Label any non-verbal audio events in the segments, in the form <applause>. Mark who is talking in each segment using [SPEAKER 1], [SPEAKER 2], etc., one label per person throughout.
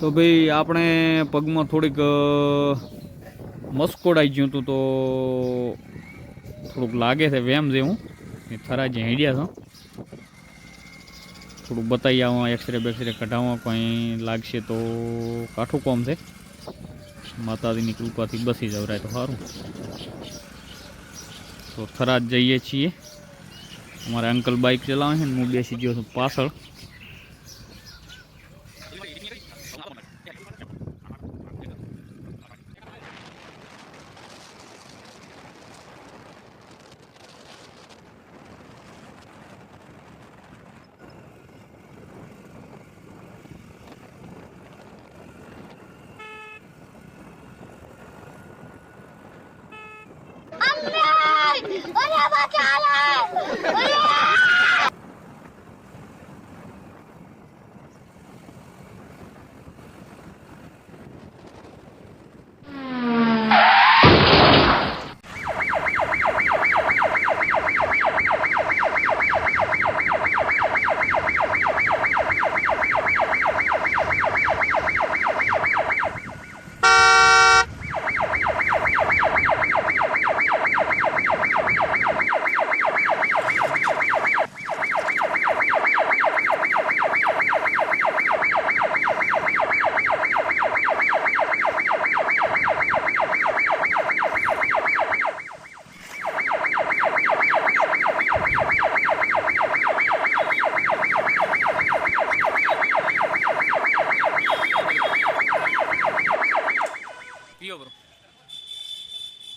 [SPEAKER 1] તો ભાઈ આપણે પગમાં થોડીક મસ્કોડાઈ ગયું હતું તો થોડુંક લાગે છે વેમ જેવું. એ થરા જે હેડ્યા છો. થોડુંક બતાવી આવવા એક્સરે બેક્સરે કઢાવવા કંઈ લાગશે તો કાઠું કોમ છે. માતાજીની કૃપાથી બસી જવરાય તો સારું તો થરાદ જઈએ છીએ. અમારા અંકલ બાઇક ચલાવે છે ને હું બેસી ગયો છું પાછળ.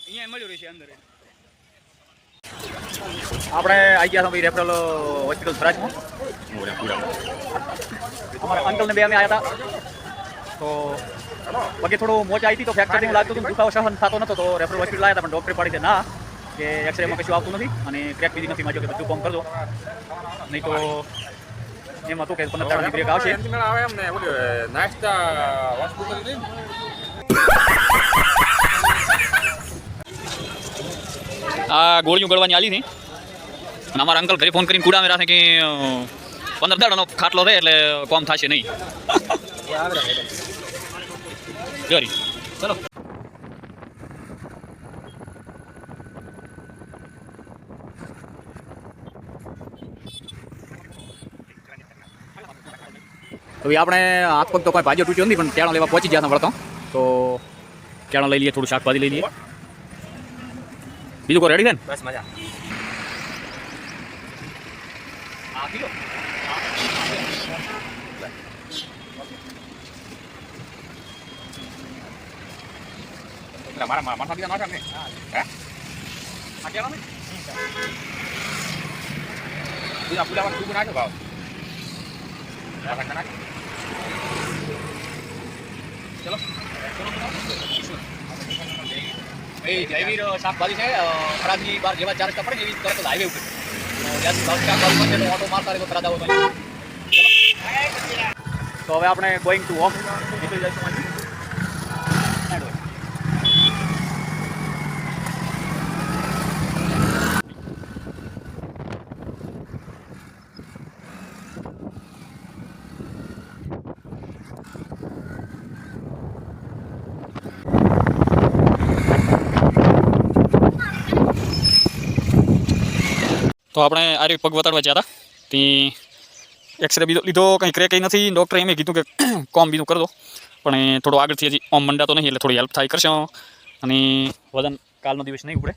[SPEAKER 1] અહીંયા મળ્યું રહેશે અંદર.
[SPEAKER 2] આપણે આવી ગયા હતા ભાઈ રેફરલ હોસ્પિટલ થરાજમાં અમારા અંકલને બે અમે આવ્યા હતા. તો પગે થોડું મોચ આવી હતી તો ફ્રેક્ચર જેવું લાગતું હતું દુખાવો સહન થતો નતો તો રેફરલ હોસ્પિટલ આવ્યા હતા પણ ડૉક્ટરે પાડી દે ના કે એક્સરેમાં કશું આવતું નથી અને ક્રેક બીજી નથી માજો કે બધું કોમ કરજો. નહીં તો એમ હતું કે પંદર દાડાની બ્રેક આવશે.
[SPEAKER 3] નાસ્તા હોસ્પિટલની
[SPEAKER 1] આ ગોળીઓ ગળવાની આલી હતી. અને અમારા અંકલ ઘરે ફોન કરીને કુડા રાખે કે પંદર દાડાનો ખાટલો છે એટલે કોમ થશે નહીં. જોરી. ચલો.
[SPEAKER 2] તો આપણે હાથ પગ તો કોઈ ભાજી તૂટ્યો નથી, પણ કેળો લેવા પહોંચી ગયા વળતો. તો કેળો લઈ લઈએ, થોડું શાકભાજી લઈ લઈએ. બીજું કોઈ રેડી છે ને
[SPEAKER 3] બસ મજા મારા મારા માથા બીજા નાખા ને હે આ કેવા ને પૂજા પૂજા માં તું નાખ્યો ભાવ નાખા નાખ ચલો
[SPEAKER 2] એ જયવીર શાકભાજી છે ખરાબની બાર જેવા ચાર રસ્તા એવી તરત હાઈવે ઉપર. બાર શાકભાજી મળે તો ઓટો તો તો હવે આપણે ગોઈંગ ટુ હોમ નીકળી જઈશું
[SPEAKER 1] તો આપણે આ રીતે પગ વતાડવા ગયા હતા, ત્યાં એક્સરે બીજો લીધો, કંઈ ક્રેક નથી. ડૉક્ટરે એમ કીધું કે <clears throat> કોમ બીજું કરી દો. પણ થોડો આગળથી હજી ઓમ મંડાતો નહીં, એટલે થોડી હેલ્પ થાય કરશો. અને વજન કાલનો દિવસ નહીં ઉપડે.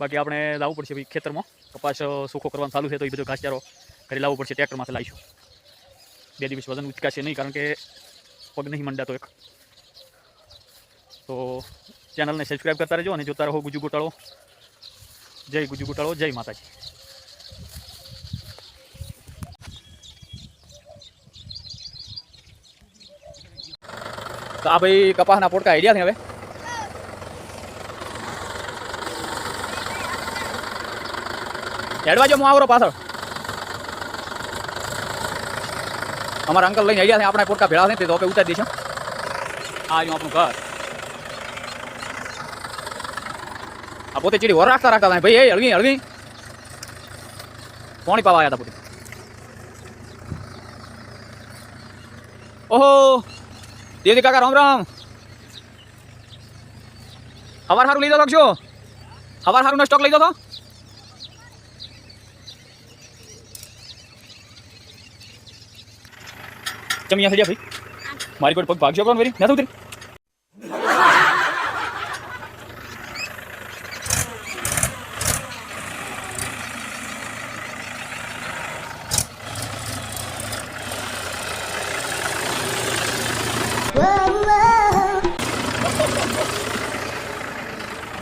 [SPEAKER 1] બાકી આપણે લાવવું પડશે ભાઈ ખેતરમાં. કપાસ સૂકો કરવાનું ચાલુ છે, તો એ બધો ઘાસચારો ઘરે લાવવું પડશે, ટ્રેક્ટરમાંથી લાવીશું. બે દિવસ વજન ઉચકાશે નહીં, કારણ કે પગ નહીં મંડાતો એક. તો ચેનલને સબસ્ક્રાઈબ કરતા રહેજો અને જોતા રહો ગુજુ ગોટાળો. જય ગુજુ ગોટાળો, જય માતાજી.
[SPEAKER 2] તો આ ભાઈ કપાસના પોટકા આઈડિયા છે હવે. હેડવા જો હું આવરો પાછળ. અમારા અંકલ લઈને આઈડિયા છે, આપણા પોટકા ભેળા છે તે તો ઉતારી દઈશું. આ જો આપણું ઘર. આ પોતે ચીડી વર રાખતા રાખતા ભાઈ, એ હળવી હળવી પાણી પાવા આવ્યા હતા પોતે. ઓહો! દેવજી કાકા, રામ રામ. હવાર હારું લીધો લખશો હવાર સારું સ્ટોક લઈ તો. ચમ અહીંયા થઈ ભાઈ? મારી કોઈ પગ ભાગજો કોણ ફરી? નથી ઉતરી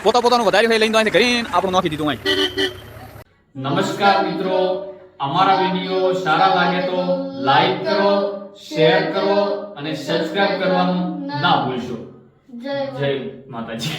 [SPEAKER 2] પોતા પોતાનું વધારે લઈને તો અહીંથી કરીને આપણું નાખી દીધું અહીં.
[SPEAKER 1] નમસ્કાર મિત્રો. અમારા વીડિયો સારા લાગે તો લાઈક કરો શેર કરો અને સબસ્ક્રાઇબ કરવાનું ના ભૂલશો.
[SPEAKER 4] જય
[SPEAKER 1] જય માતાજી.